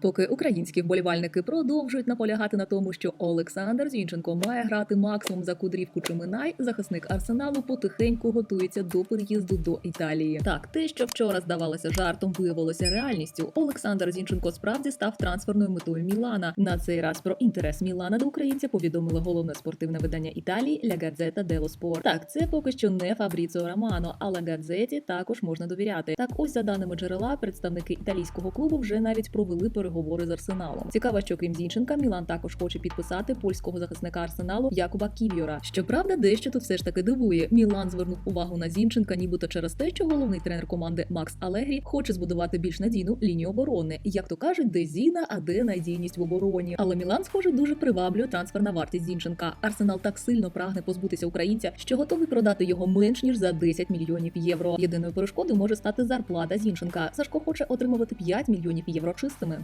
Поки українські вболівальники продовжують наполягати на тому, що Олександр Зінченко має грати максимум за кудрівку чи Минай, захисник арсеналу потихеньку готується до переїзду до Італії. Так, те, що вчора здавалося жартом, виявилося реальністю. Олександр Зінченко справді став трансферною метою Мілана. На цей раз про інтерес Мілана до українця повідомило головне спортивне видання Італії La Gazzetta dello Sport. Так, це поки що не Фабріціо Романо, а La Gazzetta також можна довіряти. Так, ось за даними джерела, представники італійського клубу вже навіть провели переговори з арсеналом. Цікаво, що крім Зінченка, Мілан також хоче підписати польського захисника арсеналу Якуба Ків'йора. Щоправда, дещо тут все ж таки дивує. Мілан звернув увагу на Зінченка, нібито через те, що головний тренер команди Макс Алегрі хоче збудувати більш надійну лінію оборони. Як то кажуть, де Зіна, а де надійність в обороні. Але Мілан, схоже, дуже приваблює трансферна вартість Зінченка. Арсенал так сильно прагне позбутися українця, що готовий продати його менш ніж за 10 мільйонів євро. Єдиною перешкодою може стати зарплата Зінченка. Сашко хоче отримувати 5 мільйонів євро чистими.